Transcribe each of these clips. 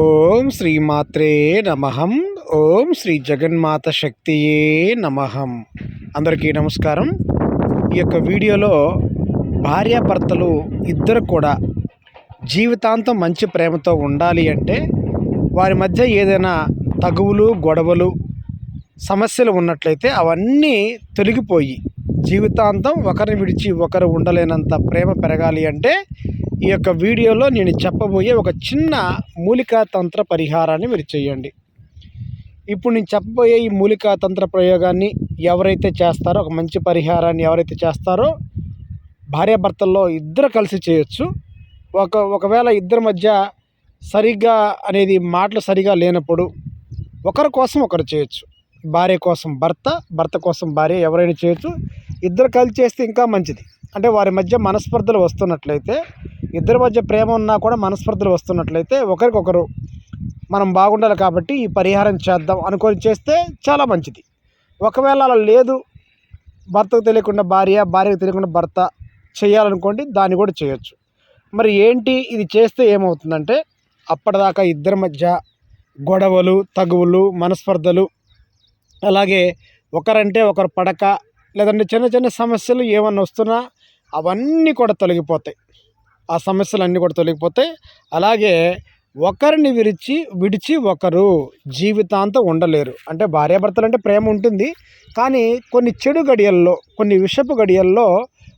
ఓం శ్రీమాత్రే నమహం ఓం శ్రీ జగన్మాత శక్తియే నమహం అందరికీ నమస్కారం. ఈ యొక్క వీడియోలో భార్యాభర్తలు ఇద్దరు కూడా జీవితాంతం మంచి ప్రేమతో ఉండాలి అంటే వారి మధ్య ఏదైనా తగువులు గొడవలు సమస్యలు ఉన్నట్లయితే అవన్నీ తొలగిపోయి జీవితాంతం ఒకరిని విడిచి ఒకరు ఉండలేనంత ప్రేమ పెరగాలి అంటే ఈ యొక్క వీడియోలో నేను చెప్పబోయే ఒక చిన్న మూలికా తంత్ర పరిహారాన్ని మీరు చేయండి. ఇప్పుడు నేను చెప్పబోయే ఈ మూలికా తంత్ర ప్రయోగాన్ని ఎవరైతే చేస్తారో ఒక మంచి పరిహారాన్ని ఎవరైతే చేస్తారో భార్యాభర్తల్లో ఇద్దరు కలిసి చేయొచ్చు. ఒక ఒకవేళ ఇద్దరి మధ్య సరిగ్గా అనేది మాటలు సరిగా లేనప్పుడు ఒకరి కోసం ఒకరు చేయొచ్చు. భార్య కోసం భర్త భర్త కోసం భార్య ఎవరైనా చేయొచ్చు. ఇద్దరు కలిసి చేస్తే ఇంకా మంచిది. అంటే వారి మధ్య మనస్పర్ధలు వస్తున్నట్లయితే ఇద్దరి మధ్య ప్రేమ ఉన్నా కూడా మనస్పర్ధలు వస్తున్నట్లయితే ఒకరికొకరు మనం బాగుండాలి కాబట్టి ఈ పరిహారం చేద్దాం అనుకొని చేస్తే చాలా మంచిది. ఒకవేళ అలా లేదు భర్తకు తెలియకుండా భార్య భార్యకు తెలియకుండా భర్త చేయాలనుకోండి దాన్ని కూడా చేయొచ్చు. మరి ఏంటి ఇది చేస్తే ఏమవుతుందంటే అప్పటిదాకా ఇద్దరి మధ్య గొడవలు తగువులు మనస్పర్ధలు అలాగే ఒకరంటే ఒకరు పడక లేదంటే చిన్న చిన్న సమస్యలు ఏమన్నా వస్తున్నా అవన్నీ కూడా తొలగిపోతాయి. ఆ సమస్యలు అన్నీ కూడా తొలగిపోతాయి. అలాగే ఒకరిని విరిచి విడిచి ఒకరు జీవితాంతం ఉండలేరు. అంటే భార్యాభర్తలు అంటే ప్రేమ ఉంటుంది. కానీ కొన్ని చెడు గడియల్లో కొన్ని విషపు గడియల్లో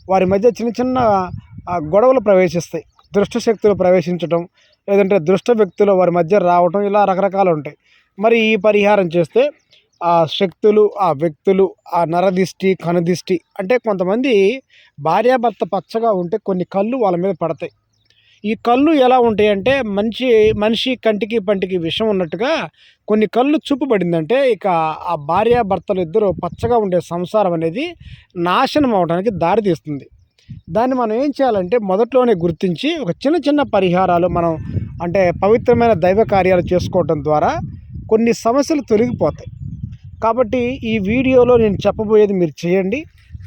వారి మధ్య చిన్న చిన్న గొడవలు ప్రవేశిస్తాయి. దుష్ట శక్తులు ప్రవేశించడం లేదంటే దుష్ట వ్యక్తులు వారి మధ్య రావటం ఇలా రకరకాలు ఉంటాయి. మరి ఈ పరిహారం చేస్తే ఆ శక్తులు ఆ వ్యక్తులు ఆ నరదిష్టి కనుదిష్టి అంటే కొంతమంది భార్యాభర్త పచ్చగా ఉంటే కొన్ని కళ్ళు వాళ్ళ మీద పడతాయి. ఈ కళ్ళు ఎలా ఉంటాయి అంటే మంచి మనిషి కంటికి పంటికి విషం ఉన్నట్టుగా కొన్ని కళ్ళు చూపు పడిందంటే ఇక ఆ భార్యాభర్తలు ఇద్దరు పచ్చగా ఉండే సంసారం అనేది నాశనం అవడానికి దారితీస్తుంది దాన్ని మనం ఏం చేయాలంటే మొదట్లోనే గుర్తించి ఒక చిన్న చిన్న పరిహారాలు మనం అంటే పవిత్రమైన దైవ కార్యాలు చేసుకోవటం ద్వారా కొన్ని సమస్యలు తొలగిపోతాయి. కాబట్టి ఈ వీడియోలో నేను చెప్పబోయేది మీరు చేయండి.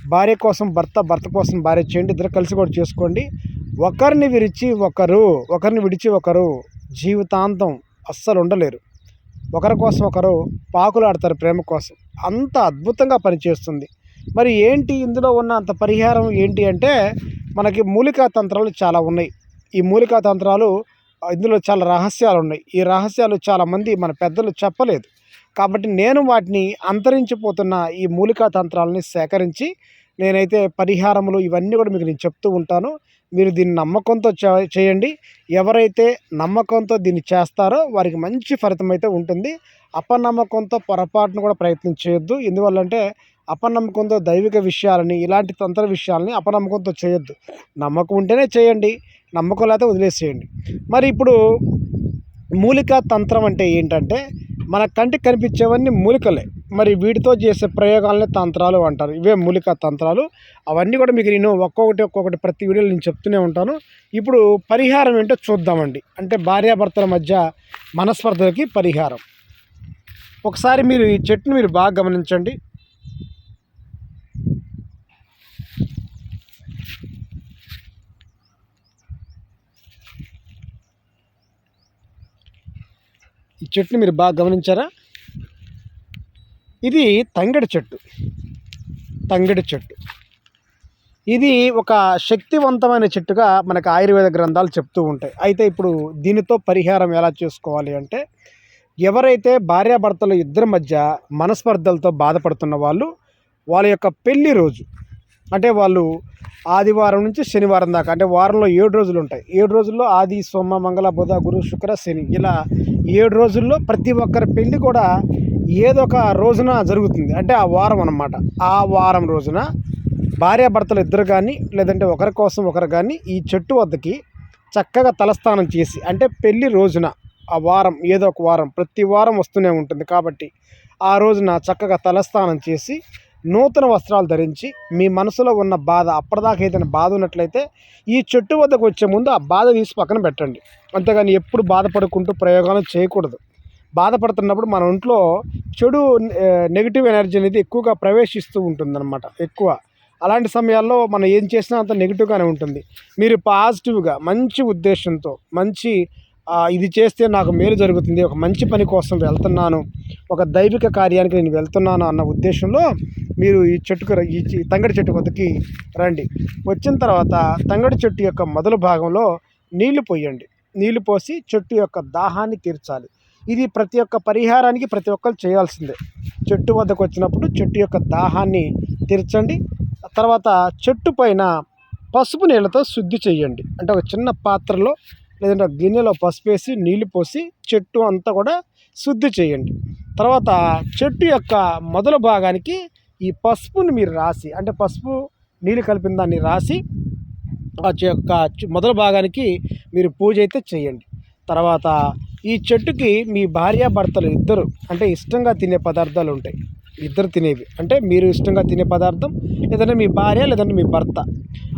భార్య కోసం భర్త భర్త కోసం భార్య చేయండి. ఇద్దరు కలిసి కూడా చేసుకోండి. ఒకరిని విరిచి ఒకరు ఒకరిని విడిచి ఒకరు జీవితాంతం అస్సలు ఉండలేరు. ఒకరి కోసం ఒకరు పాకులాడతారు ప్రేమ కోసం. అంత అద్భుతంగా పనిచేస్తుంది. మరి ఏంటి ఇందులో ఉన్న అంత పరిహారం ఏంటి అంటే మనకి మూలికా తంత్రాలు చాలా ఉన్నాయి. ఈ మూలికా తంత్రాలు ఇందులో చాలా రహస్యాలు ఉన్నాయి. ఈ రహస్యాలు చాలామంది మన పెద్దలు చెప్పలేదు. కాబట్టి నేను వాటిని అంతరించిపోతున్న ఈ మూలికా తంత్రాలని సేకరించి నేనైతే పరిహారములు ఇవన్నీ కూడా మీకు నేను చెప్తూ ఉంటాను. మీరు దీన్ని నమ్మకంతో చే- చేయండి. ఎవరైతే నమ్మకంతో దీన్ని చేస్తారో వారికి మంచి ఫలితం అయితే ఉంటుంది. అపనమ్మకంతో పొరపాటును కూడా ప్రయత్నం చేయొద్దు. ఎందువల్లంటే అపనమ్మకంతో దైవిక విషయాలని ఇలాంటి తంత్ర విషయాలని అపనమ్మకంతో చేయొద్దు. నమ్మకం ఉంటేనే చేయండి. నమ్మకం లేకపోతే వదిలేసేయండి. మరి ఇప్పుడు మూలికా తంత్రం అంటే ఏంటంటే మన కంటికి కనిపించేవన్నీ మూలికలే. మరి వీటితో చేసే ప్రయోగాలనే తంత్రాలు అంటారు. ఇవే మూలిక తంత్రాలు. అవన్నీ కూడా మీకు నేను ఒక్కొక్కటి ఒక్కొక్కటి ప్రతి వీడియోలో నేను చెప్తూనే ఉంటాను. ఇప్పుడు పరిహారం ఏంటో చూద్దామండి. అంటే భార్యాభర్తల మధ్య మనస్పర్ధలకి పరిహారం. ఒకసారి మీరు ఈ చెట్టును మీరు బాగా గమనించండి. ఈ చెట్టుని మీరు బాగా గమనించారా? ఇది తంగడి చెట్టు. తంగడి చెట్టు. ఇది ఒక శక్తివంతమైన చెట్టుగా మనకు ఆయుర్వేద గ్రంథాలు చెప్తూ ఉంటాయి. అయితే ఇప్పుడు దీనితో పరిహారం ఎలా చేసుకోవాలి అంటే ఎవరైతే భార్యాభర్తలు ఇద్దరి మధ్య మనస్పర్ధలతో బాధపడుతున్న వాళ్ళు వాళ్ళ యొక్క పెళ్ళి రోజు అంటే వాళ్ళు ఆదివారం నుంచి శనివారం దాకా అంటే వారంలో ఏడు రోజులు ఉంటాయి. ఏడు రోజుల్లో ఆది సోమ మంగళ బుధ గురు శుక్ర శని ఇలా ఏడు రోజుల్లో ప్రతి ఒక్కరి పెళ్ళి కూడా ఏదో ఒక రోజున జరుగుతుంది. అంటే ఆ వారం అన్నమాట. ఆ వారం రోజున భార్యాభర్తలు ఇద్దరు కానీ లేదంటే ఒకరి కోసం ఒకరు కానీ ఈ చెట్టు వద్దకి చక్కగా తలస్నానం చేసి అంటే పెళ్ళి రోజున ఆ వారం ఏదో ఒక వారం ప్రతి వారం వస్తూనే ఉంటుంది. కాబట్టి ఆ రోజున చక్కగా తలస్నానం చేసి నూతన వస్త్రాలు ధరించి మీ మనసులో ఉన్న బాధ అప్పటిదాకా ఏదైనా బాధ ఉన్నట్లయితే ఈ చెట్టు వద్దకు వచ్చే ముందు ఆ బాధ తీసి పక్కన పెట్టండి. అంతేగాని ఎప్పుడు బాధపడుకుంటూ ప్రయోగాలు చేయకూడదు. బాధపడుతున్నప్పుడు మన ఒంట్లో చెడు నెగిటివ్ ఎనర్జీ అనేది ఎక్కువగా ప్రవేశిస్తూ ఉంటుందన్నమాట. ఎక్కువ. అలాంటి సమయాల్లో మనం ఏం చేసినా అంత నెగిటివ్గానే ఉంటుంది. మీరు పాజిటివ్గా మంచి ఉద్దేశంతో మంచి ఇది చేస్తే నాకు మేలు జరుగుతుంది ఒక మంచి పని కోసం వెళ్తున్నాను ఒక దైవిక కార్యానికి నేను వెళ్తున్నాను అన్న ఉద్దేశంలో మీరు ఈ చెట్టుకు ఈ తంగడి చెట్టు వద్దకి రండి. వచ్చిన తర్వాత తంగడి చెట్టు యొక్క మొదలు భాగంలో నీళ్ళు పోయండి. నీళ్ళు పోసి చెట్టు యొక్క దాహాన్ని తీర్చాలి. ఇది ప్రతి ఒక్క పరిహారానికి ప్రతి ఒక్కరు చేయాల్సిందే. చెట్టు వద్దకు వచ్చినప్పుడు చెట్టు యొక్క దాహాన్ని తీర్చండి. తర్వాత చెట్టు పైన పసుపు నీళ్ళతో శుద్ధి చేయండి. అంటే ఒక చిన్న పాత్రలో లేదంటే గిన్నెలో పసుపు వేసి నీళ్ళు పోసి చెట్టు అంతా కూడా శుద్ధి చేయండి. తర్వాత చెట్టు యొక్క మొదలు భాగానికి ఈ పసుపుని మీరు రాసి అంటే పసుపు నీళ్ళు కలిపిన దాన్ని రాసి ఆ యొక్క మొదలు భాగానికి మీరు పూజ అయితే చేయండి. తర్వాత ఈ చెట్టుకి మీ భార్యాభర్తలు ఇద్దరు అంటే ఇష్టంగా తినే పదార్థాలు ఉంటాయి. ఇద్దరు తినేవి అంటే మీరు ఇష్టంగా తినే పదార్థం లేదంటే మీ భార్య లేదంటే మీ భర్త.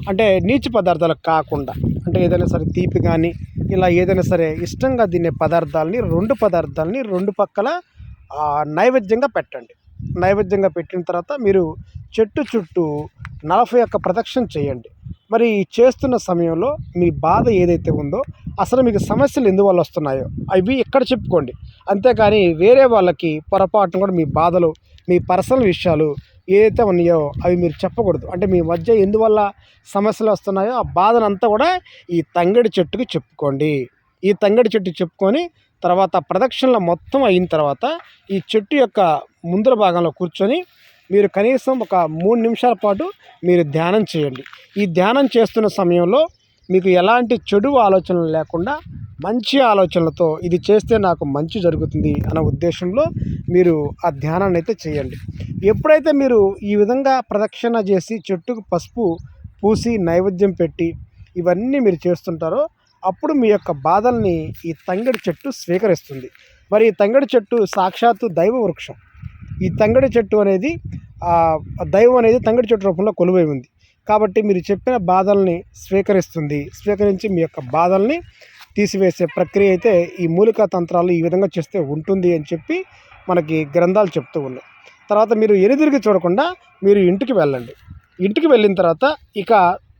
అంటే నీచు పదార్థాలు కాకుండా అంటే ఏదైనా సరే తీపి కానీ ఇలా ఏదైనా సరే ఇష్టంగా తినే పదార్థాలని రెండు పదార్థాలని రెండు పక్కల నైవేద్యంగా పెట్టండి. నైవేద్యంగా పెట్టిన తర్వాత మీరు చెట్టు చుట్టూ నలభై ఒక్క ప్రదక్షిణ చేయండి. మరి చేస్తున్న సమయంలో మీ బాధ ఏదైతే ఉందో అసలు మీకు సమస్యలు ఎందువల్ల వస్తున్నాయో అవి ఇక్కడ చెప్పుకోండి. అంతేకాని వేరే వాళ్ళకి పొరపాటున కూడా మీ బాధలు మీ పర్సనల్ విషయాలు ఏదైతే ఉన్నాయో అవి మీరు చెప్పకూడదు. అంటే మీ మధ్య ఎందువల్ల సమస్యలు వస్తున్నాయో ఆ బాధనంతా కూడా ఈ తంగడి చెట్టుకి చెప్పుకోండి. ఈ తంగడి చెట్టు చెప్పుకొని తర్వాత ప్రదక్షిణలు మొత్తం అయిన తర్వాత ఈ చెట్టు యొక్క ముందర భాగంలో కూర్చొని మీరు కనీసం ఒక మూడు నిమిషాల పాటు మీరు ధ్యానం చేయండి. ఈ ధ్యానం చేస్తున్న సమయంలో మీకు ఎలాంటి చెడు ఆలోచనలు లేకుండా మంచి ఆలోచనలతో ఇది చేస్తే నాకు మంచి జరుగుతుంది అన్న ఉద్దేశంలో మీరు ఆ ధ్యానాన్ని అయితే చేయండి. ఎప్పుడైతే మీరు ఈ విధంగా ప్రదక్షిణ చేసి చెట్టుకు పసుపు పూసి నైవేద్యం పెట్టి ఇవన్నీ మీరు చేస్తుంటారో అప్పుడు మీ యొక్క బాధల్ని ఈ తంగడి చెట్టు స్వీకరిస్తుంది. మరి ఈ తంగడి చెట్టు సాక్షాత్తు దైవ వృక్షం. ఈ తంగడి చెట్టు అనేది దైవం అనేది తంగడి చెట్టు రూపంలో కొలువై ఉంది. కాబట్టి మీరు చెప్పిన బాధల్ని స్వీకరిస్తుంది. స్వీకరించి మీ యొక్క బాధల్ని తీసివేసే ప్రక్రియ అయితే ఈ మూలికా తంత్రాలు ఈ విధంగా చేస్తే ఉంటుంది అని చెప్పి మనకి గ్రంథాలు చెప్తూ ఉన్నాయి. తర్వాత మీరు ఎనిదిరిగి చూడకుండా మీరు ఇంటికి వెళ్ళండి. ఇంటికి వెళ్ళిన తర్వాత ఇక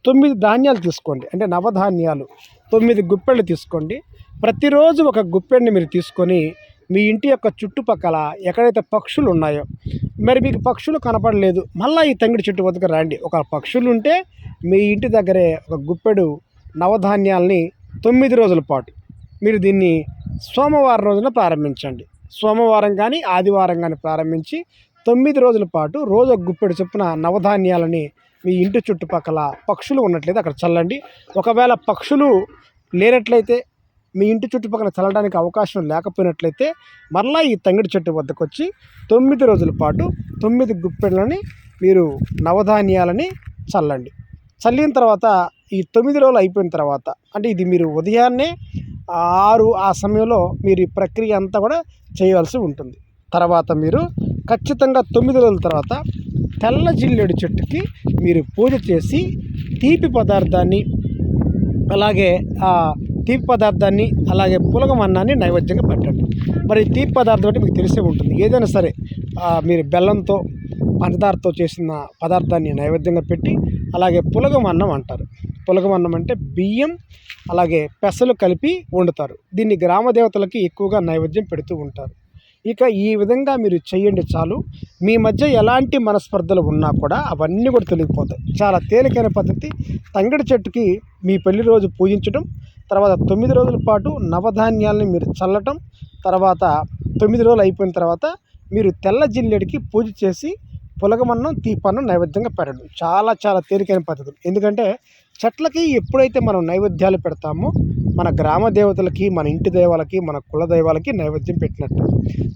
తొమ్మిది ధాన్యాలు తీసుకోండి. అంటే నవధాన్యాలు తొమ్మిది గుప్పెళ్ళు తీసుకోండి. ప్రతిరోజు ఒక గుప్పెడిని మీరు తీసుకొని మీ ఇంటి యొక్క చుట్టుపక్కల ఎక్కడైతే పక్షులు ఉన్నాయో మరి మీకు పక్షులు కనపడలేదు మళ్ళీ ఈ తంగిడి చెట్టు వద్దకు రండి. ఒక పక్షులు ఉంటే మీ ఇంటి దగ్గరే ఒక గుప్పెడు నవధాన్యాల్ని తొమ్మిది రోజుల పాటు మీరు దీన్ని సోమవారం రోజున ప్రారంభించండి. సోమవారం కానీ ఆదివారం కానీ ప్రారంభించి తొమ్మిది రోజుల పాటు రోజు ఒక గుప్పెడు చొప్పున నవధాన్యాలని మీ ఇంటి చుట్టుపక్కల పక్షులు ఉన్నట్లయితే అక్కడ చల్లండి. ఒకవేళ పక్షులు లేనట్లయితే మీ ఇంటి చుట్టుపక్కల చల్లడానికి అవకాశం లేకపోయినట్లయితే మరలా ఈ తంగిడి చెట్టు వద్దకు వచ్చి తొమ్మిది రోజుల పాటు తొమ్మిది గుప్పెళ్ళని మీరు నవధాన్యాలని చల్లండి. చల్లిన తర్వాత ఈ తొమ్మిది రోజులు అయిపోయిన తర్వాత అంటే ఇది మీరు ఉదయాన్నే ఆరు ఆ సమయంలో మీరు ఈ ప్రక్రియ అంతా కూడా చేయవలసి ఉంటుంది. తర్వాత మీరు ఖచ్చితంగా తొమ్మిది రోజుల తర్వాత తెల్ల జిల్లేడు చెట్టుకి మీరు పూజ చేసి తీపి పదార్థాన్ని అలాగే ఆ తీపి పదార్థాన్ని అలాగే పులగం అన్నాన్ని నైవేద్యంగా పెట్టండి. మరి తీపి పదార్థం అంటే మీకు తెలిసే ఉంటుంది. ఏదైనా సరే మీరు బెల్లంతో పంచదారతో చేసిన పదార్థాన్ని నైవేద్యంగా పెట్టి అలాగే పులగం అన్నం అంటారు. పులగం అన్నం అంటే బియ్యం అలాగే పెసలు కలిపి వండుతారు. దీన్ని గ్రామ దేవతలకి ఎక్కువగా నైవేద్యం పెడుతూ ఉంటారు. ఇక ఈ విధంగా మీరు చేయండి చాలు. మీ మధ్య ఎలాంటి మనస్పర్ధలు ఉన్నా కూడా అవన్నీ కూడా తొలగిపోతాయి. చాలా తేలికైన పద్ధతి. తంగడి చెట్టుకి మీ పెళ్ళి రోజు పూజించడం తర్వాత తొమ్మిది రోజుల పాటు నవధాన్యాలని మీరు చల్లటం తర్వాత తొమ్మిది రోజులు అయిపోయిన తర్వాత మీరు తెల్ల జిల్లెడికి పూజ చేసి పులగమన్నం తీపన్నం నైవేద్యంగా పెట్టడం. చాలా చాలా తేలికైన పద్ధతులు. ఎందుకంటే చెట్లకి ఎప్పుడైతే మనం నైవేద్యాలు పెడతామో మన గ్రామ దేవతలకి మన ఇంటి దైవాలకి మన కుల దైవాలకి నైవేద్యం పెట్టినట్టు.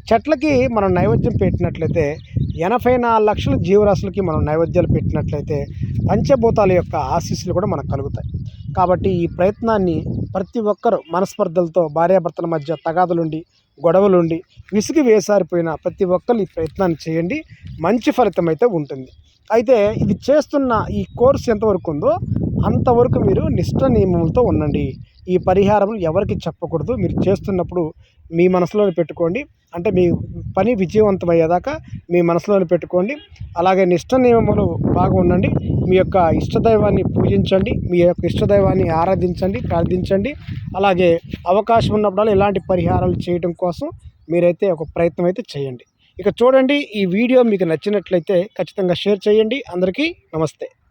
చెట్లకి మనం నైవేద్యం పెట్టినట్లయితే ఎనభై నాలుగు లక్షల జీవరాశులకి మనం నైవేద్యాలు పెట్టినట్లయితే పంచభూతాల యొక్క ఆశీస్సులు కూడా మనకు కలుగుతాయి. కాబట్టి ఈ ప్రయత్నాన్ని ప్రతి ఒక్కరు మనస్పర్ధలతో భార్యాభర్తల మధ్య తగాదులుండి గొడవలుండి విసిగి వేసారిపోయిన ప్రతి ఒక్కరు ఈ ప్రయత్నాన్ని చేయండి. మంచి ఫలితం అయితే ఉంటుంది. అయితే ఇది చేస్తున్న ఈ కోర్స్ ఎంతవరకు ఉందో అంతవరకు మీరు నిష్ట నియమములతో ఉండండి. ఈ పరిహారం ఎవరికి చెప్పకూడదు. మీరు చేస్తున్నప్పుడు మీ మనసులోనే పెట్టుకోండి. అంటే మీ పని విజయవంతమయ్యేదాకా మీ మనసులోనే పెట్టుకోండి. అలాగే నిష్ట నియమములు బాగా ఉండండి. మీ యొక్క ఇష్టదైవాన్ని పూజించండి. మీ యొక్క ఇష్టదైవాన్ని ఆరాధించండి ప్రార్థించండి. అలాగే అవకాశం ఉన్నప్పుడల్లా ఇలాంటి పరిహారాలు చేయడం కోసం మీరైతే ఒక ప్రయత్నం అయితే చేయండి. ఇక చూడండి ఈ వీడియో మీకు నచ్చినట్లయితే ఖచ్చితంగా షేర్ చేయండి. అందరికీ నమస్తే.